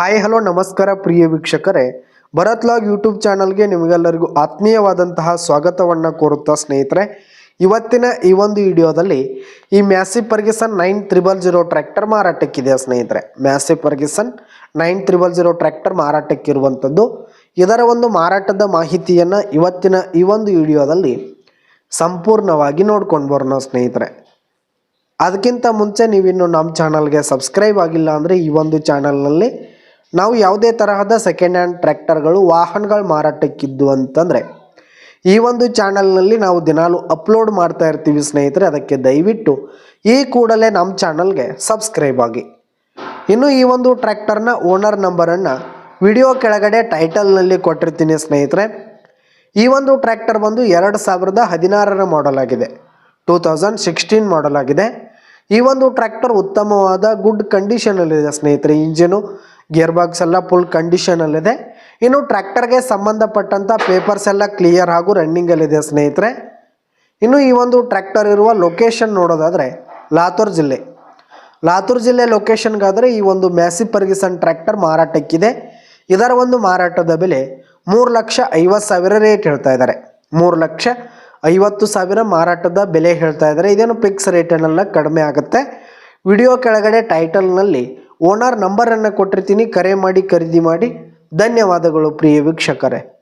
Hi, hello, ನಮಸ್ಕಾರ ಪ್ರಿಯ ವೀಕ್ಷಕರೇ. Bharat log YouTube ಚಾನಲ್ಗೆ ನಿಮಗೆಲ್ಲರಿಗೂ ಆತ್ಮೀಯವಾದಂತಹ ಸ್ವಾಗತವನ್ನು ಕೋರುತ್ತಾ ಸ್ನೇಹಿತರೆ. ಇವತ್ತಿನ ಈ ಒಂದು ವಿಡಿಯೋದಲ್ಲಿ ಈ Massey Ferguson nine triple zero tractor ಮಾರಾಟಕ್ಕಿದೆ ಸ್ನೇಹಿತರೆ? Massey Ferguson nine triple zero tractor ಮಾರಾಟಕ್ಕಿರುವಂಥದ್ದು ಇದರ ಒಂದು ಮಾರಾಟದ ಮಾಹಿತಿಯನ್ನು ಇವತ್ತಿನ ಈ ಒಂದು ವಿಡಿಯೋದಲ್ಲಿ ಸಂಪೂರ್ಣವಾಗಿ ನೋಡ್ಕೊಂಡು ಬರೋಣ ಸ್ನೇಹಿತರೆ. ಅದಕ್ಕಿಂತ ಮುಂಚೆ ನೀವಿನ್ನು ನಮ್ಮ ಚಾನಲ್ಗೆ ಸಬ್ಸ್ಕ್ರೈಬ್ ಆಗಿಲ್ಲ ಅಂದರೆ ಈ ಒಂದು ಚಾನಲ್ನಲ್ಲಿ ನಾವು ಯಾವುದೇ ತರಹದ ಸೆಕೆಂಡ್ ಹ್ಯಾಂಡ್ ಟ್ರ್ಯಾಕ್ಟರ್ಗಳು ವಾಹನಗಳು ಮಾರಾಟಕ್ಕಿದ್ದು ಅಂತಂದರೆ, ಈ ಒಂದು ಚಾನಲ್ನಲ್ಲಿ ನಾವು ದಿನಾಲು ಅಪ್ಲೋಡ್ ಮಾಡ್ತಾ ಇರ್ತೀವಿ ಸ್ನೇಹಿತರೆ, ಅದಕ್ಕೆ ದಯವಿಟ್ಟು ಈ ಕೂಡಲೇ ನಮ್ಮ ಚಾನಲ್ಗೆ ಸಬ್ಸ್ಕ್ರೈಬ್ ಆಗಿ. ಇನ್ನು ಈ ಒಂದು ಟ್ರ್ಯಾಕ್ಟರ್ನ ಓನರ್ ನಂಬರನ್ನು ವಿಡಿಯೋ ಕೆಳಗಡೆ ಟೈಟಲ್ನಲ್ಲಿ ಕೊಟ್ಟಿರ್ತೀನಿ ಸ್ನೇಹಿತರೆ. ಈ ಒಂದು ಟ್ರ್ಯಾಕ್ಟರ್ ಬಂದು ಎರಡು ಸಾವಿರದ ಹದಿನಾರರ ಮಾಡಲ್ ಆಗಿದೆ, ಟೂ ತೌಸಂಡ್ ಸಿಕ್ಸ್ಟೀನ್ ಮಾಡಲ್ ಆಗಿದೆ. ಈ ಒಂದು ಟ್ರ್ಯಾಕ್ಟರ್ ಉತ್ತಮವಾದ ಗುಡ್ ಕಂಡೀಷನಲ್ಲಿದೆ ಸ್ನೇಹಿತರೆ ಇಂಜಿನು ಗೇರ್ ಬಾಕ್ಸ್ ಎಲ್ಲ ಫುಲ್ ಕಂಡೀಷನಲ್ಲಿದೆ ಇನ್ನು ಟ್ರ್ಯಾಕ್ಟರ್ಗೆ ಸಂಬಂಧಪಟ್ಟಂಥ ಪೇಪರ್ಸ್ ಎಲ್ಲ ಕ್ಲಿಯರ್ ಹಾಗೂ ರನ್ನಿಂಗಲ್ಲಿದೆ ಸ್ನೇಹಿತರೆ. ಇನ್ನು ಈ ಒಂದು ಟ್ರ್ಯಾಕ್ಟರ್ ಇರುವ ಲೊಕೇಶನ್ ನೋಡೋದಾದರೆ ಲಾತೂರ್ ಜಿಲ್ಲೆ. ಲಾತೂರ್ ಜಿಲ್ಲೆ ಲೊಕೇಶನ್ಗಾದರೆ ಈ ಒಂದು ಮ್ಯಾಸಿ ಪರ್ಗಿಸನ್ ಟ್ರ್ಯಾಕ್ಟರ್ ಮಾರಾಟಕ್ಕಿದೆ. ಇದರ ಒಂದು ಮಾರಾಟದ ಬೆಲೆ ಮೂರು ಲಕ್ಷ ಐವತ್ತು ಸಾವಿರ ರೇಟ್ ಹೇಳ್ತಾ ಇದ್ದಾರೆ. ಮೂರು ಲಕ್ಷ ಐವತ್ತು ಸಾವಿರ ಮಾರಾಟದ ಬೆಲೆ ಹೇಳ್ತಾ ಇದ್ದಾರೆ. ಇದೇನು ಫಿಕ್ಸ್ ರೇಟನ್ನೆಲ್ಲ ಕಡಿಮೆ ಆಗುತ್ತೆ. ವಿಡಿಯೋ ಕೆಳಗಡೆ ಟೈಟಲ್ನಲ್ಲಿ ಓನರ್ ನಂಬರನ್ನು ಕೊಟ್ಟಿರ್ತೀನಿ ಕರೆ ಮಾಡಿ ಖರೀದಿ ಮಾಡಿ. ಧನ್ಯವಾದಗಳು ಪ್ರಿಯ ವೀಕ್ಷಕರೇ.